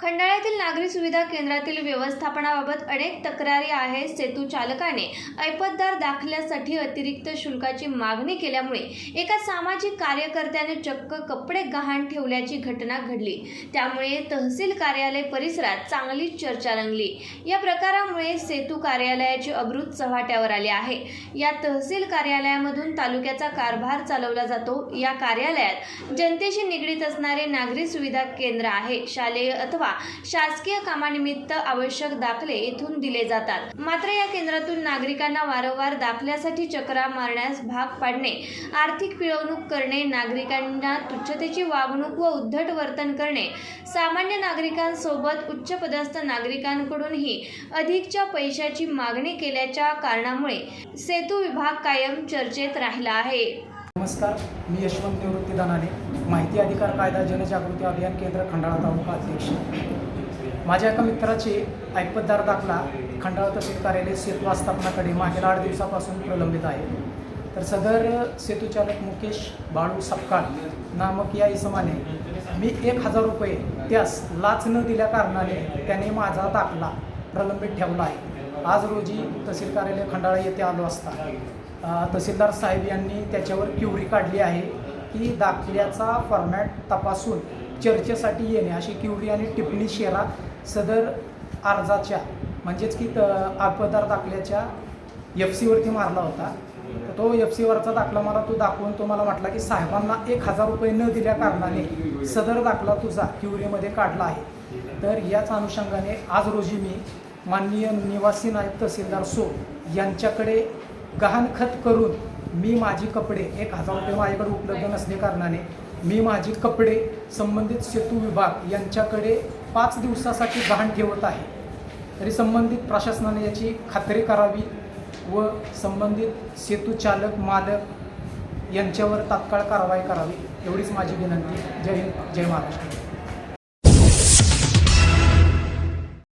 खंडाळ्यातील नागरी सुविधा केंद्रातील व्यवस्थापनाबाबत अनेक तक्रारी आहेत. सेतू चालकाने ऐपतदार दाखल्यासाठी अतिरिक्त शुल्काची मागणी केल्यामुळे एका सामाजिक कार्यकर्त्याने चक्क कपडे गहाण ठेवल्याची घटना घडली. त्यामुळे तहसील कार्यालय परिसरात चांगली चर्चा रंगली. या प्रकारामुळे सेतू कार्यालयाची अब्रूत चव्हाट्यावर आले आहे. या तहसील कार्यालयामधून तालुक्याचा कारभार चालवला जातो. या कार्यालयात जनतेशी निगडीत असणारे नागरी सुविधा केंद्र आहे. शालेय अथवा शासकीय कामानिमित्त आवश्यक दाखले येथून दिले जातात. मात्र या केंद्रातून नागरिकांना वारंवार दाखल्यासाठी चक्रा मारण्यास भाग पाडणे आर्थिक पिळवणूक करणे नागरिकांना तुच्छतेची वागणूक व उद्धट वर्तन करणे सामान्य नागरिकांसोबत उच्चपदस्थ नागरिकांकडूनही अधिकच्या पैशाची मागणी केल्याच्या कारणामुळे सेतू विभाग कायम चर्चेत राहिला आहे. नमस्कार मी यशवंत निवृत्ती दानाने माहिती अधिकार कायदा जनजागृती अभियान केंद्र खंडाळा तालुका अध्यक्ष. माझ्या एका मित्राचे ऐपतदार दाखला खंडाळा तहसील कार्यालय सेतू आस्थापनाकडे मागील आठ दिवसापासून प्रलंबित आहे. तर सदर सेतूचालक मुकेश बाळू सपकाळ नामक या इसमाने मी एक हजार रुपये त्यास लाच न दिल्या कारणाने त्याने माझा दाखला प्रलंबित ठेवला आहे. आज रोजी तहसील कार्यालय खंडाळा येथे आलो असता. तहसीलदार साहेब यांनी त्याच्यावर क्युरी काढली आहे की दाखल्याचा फॉर्मॅट तपासून चर्चेसाठी येणे अशी क्युरी आणि टिप्पणी शेरा सदर अर्जाच्या म्हणजेच की त- आपदार दाखल्याच्या एफ सीवरती मारला होता. तो एफ सीवरचा दाखला मला तो दाखवून तो मला म्हटला की साहेबांना एक हजार रुपये न दिल्या कारणाने सदर दाखला तुझा क्युरीमध्ये काढला आहे. तर याच अनुषंगाने आज रोजी मी माननीय निवासी नायब तहसीलदार सो यांच्याकडे गहाणखत करून मी माझी कपडे एक हजार रुपये माझ्याकडे उपलब्ध नसले कारणाने मी माझी कपडे संबंधित सेतू विभाग यांच्याकडे पाच दिवसासाठी गहाण ठेवत आहे. तरी संबंधित प्रशासनाने याची खात्री करावी व संबंधित सेतू चालक मालक यांच्यावर तात्काळ कारवाई करावी एवढीच माझी विनंती. जय हिंद जय महाराष्ट्र.